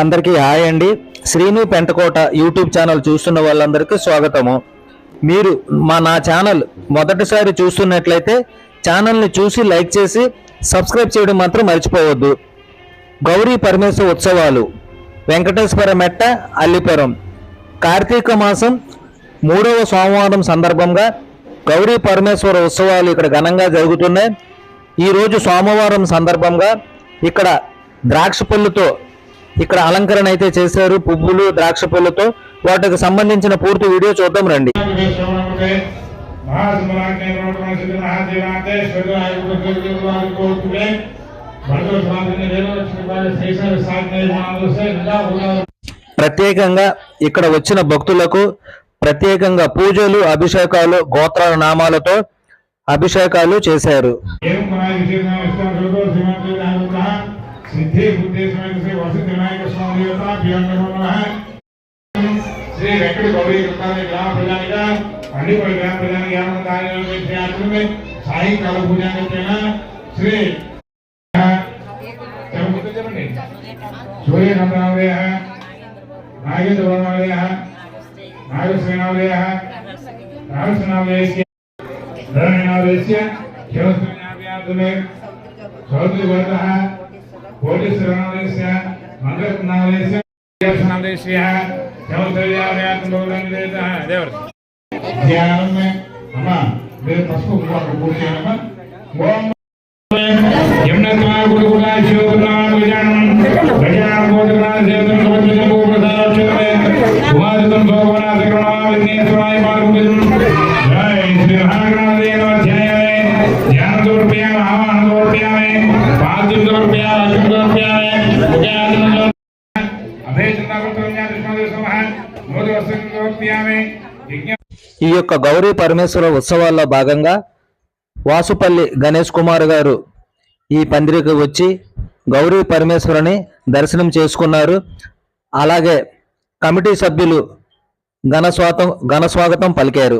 అందరికీ హాయ్ అండి. Srinu Pentakota YouTube channel చూస్తున్న వాళ్ళందరికీ స్వాగతము. మీరు మా నా ఛానల్ మొదటిసారి చూస్తున్నట్లయితే ఛానల్ని చూసి లైక్ చేసి సబ్స్క్రైబ్ చేయడం మాత్రం మర్చిపోవద్దు. గౌరీ పరమేశ్వర ఉత్సవాలు వెంకటేశ్వర మెట్ట అల్లిపురం. కార్తీక మాసం మూడవ సోమవారం సందర్భంగా గౌరీ పరమేశ్వర ఉత్సవాలు ఇక్కడ ఘనంగా జరుగుతున్నాయి. ఈరోజు సోమవారం సందర్భంగా ఇక్కడ ద్రాక్ష పళ్ళుతో ఇక్కడ అలంకరణ అయితే చేశారు పువ్వులు ద్రాక్ష పళ్ళతో. వాటికి సంబంధించిన పూర్తి వీడియో చూద్దాం రండి. ప్రత్యేకంగా ఇక్కడ వచ్చిన భక్తులకు ప్రత్యేకంగా పూజలు అభిషేకాలు గోత్ర నామాలతో అభిషేకాలు చేశారు. सिद्धि बुद्धि समेत श्री वसुत विनायक स्वामी देवता है। श्री वेंकट गौरी कृपा में ग्राम प्रजानिका पर ग्राम प्रजानिक यामन कार्य में श्री आश्रम में साई कालू पूजा के तेना श्री सूर्य नमनावय है, नागेंद्र वर्मावय है नागर सेनावय है नागर सेनावय से धरण नावय से क्यों सेनावय आदमे सौदे वर्ग है। దేవస్థానాలయస్య చౌదర్యాలయాత్మలోలంగేతః దేవర్ ధ్యానం అమ్మ మీరు పసుపు పూర్తి చేయనమ్మా ఓం యమునత్మా గురుకులా శివకులాం విజానం గజానం కవచం భూప్రసాదక్షరే ఉమాదితం భగవనా సకరుణా విఘ్నేశ్వరాయ పార్వతం జై శ్రీ ధ్యాయామి ఈ యొక్క గౌరీ పరమేశ్వర ఉత్సవాల్లో భాగంగా వాసుపల్లి గణేష్ కుమార్ గారు ఈ పందిరికి వచ్చి గౌరీ పరమేశ్వరుని దర్శనం చేసుకున్నారు. అలాగే కమిటీ సభ్యులు ఘన స్వాతం ఘన స్వాగతం పలికారు.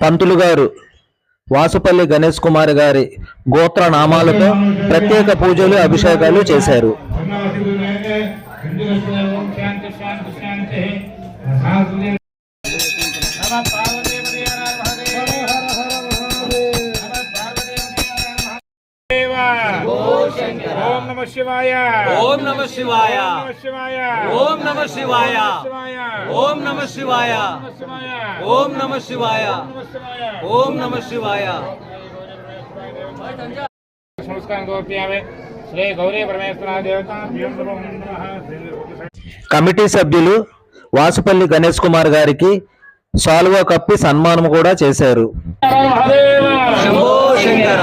పంతులు గారు వాసుపల్లి గణేష్ కుమార్ గారి గోత్ర నామాలతో ప్రత్యేక పూజలు అభిషేకాలు చేశారు. ओम शांति नमः शिवाय। ओम नमः शिवाय। ओम नमः शिवाय। ओम नमः शिवाय। ओम नमः शिवाय। ओम नमः शिवाय संस्कार गोपिया में శ్రీ గౌరీ పరమేశ్వర దేవత. కమిటీ సభ్యులు వాసుపల్లి గణేష్ కుమార్ గారికి సాల్వా కప్పి సన్మానం కూడా చేశారు. శంభో శంకర.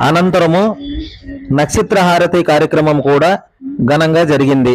అనంతరము నక్షత్ర హారతి కార్యక్రమం కూడా ఘనంగా జరిగింది.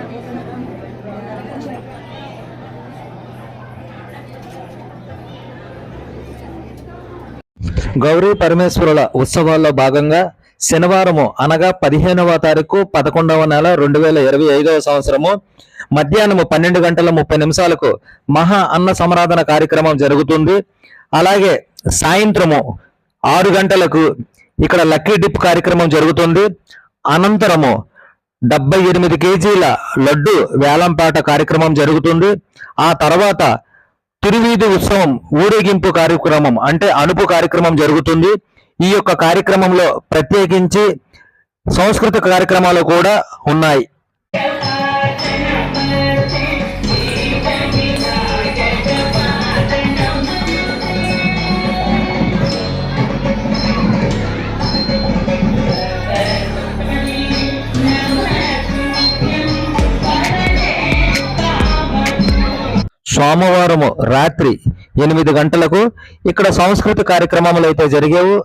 గౌరీ పరమేశ్వరుల ఉత్సవాల్లో భాగంగా శనివారము అనగా పదిహేనవ తారీఖు పదకొండవ నెల రెండు వేల ఇరవై ఐదవ సంవత్సరము మధ్యాహ్నము పన్నెండు గంటల ముప్పై నిమిషాలకు మహా అన్న సమరాధన కార్యక్రమం జరుగుతుంది. అలాగే సాయంత్రము ఆరు గంటలకు ఇక్కడ లక్కీ డిప్ కార్యక్రమం జరుగుతుంది. అనంతరము డెబ్బై ఎనిమిది కేజీల లడ్డు వేలంపాట కార్యక్రమం జరుగుతుంది. ఆ తర్వాత తిరువీధి ఉత్సవం ఊరేగింపు కార్యక్రమం అంటే అనుపు కార్యక్రమం జరుగుతుంది. ఈ యొక్క కార్యక్రమంలో ప్రత్యేకించి సాంస్కృతిక కార్యక్రమాలు కూడా ఉన్నాయి. సోమవారము రాత్రి ఎనిమిది గంటలకు ఇక్కడ సాంస్కృతిక కార్యక్రమాలు అయితే జరిగేవు.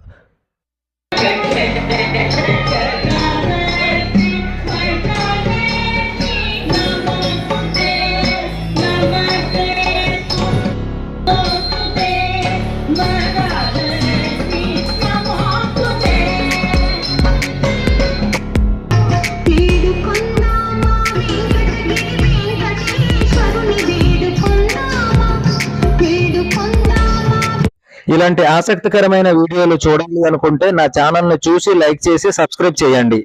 ఇలాంటి ఆసక్తికరమైన వీడియోలు చూడాలి అనుకుంటే నా ఛానల్ను చూసి లైక్ చేసి సబ్స్క్రైబ్ చేయండి.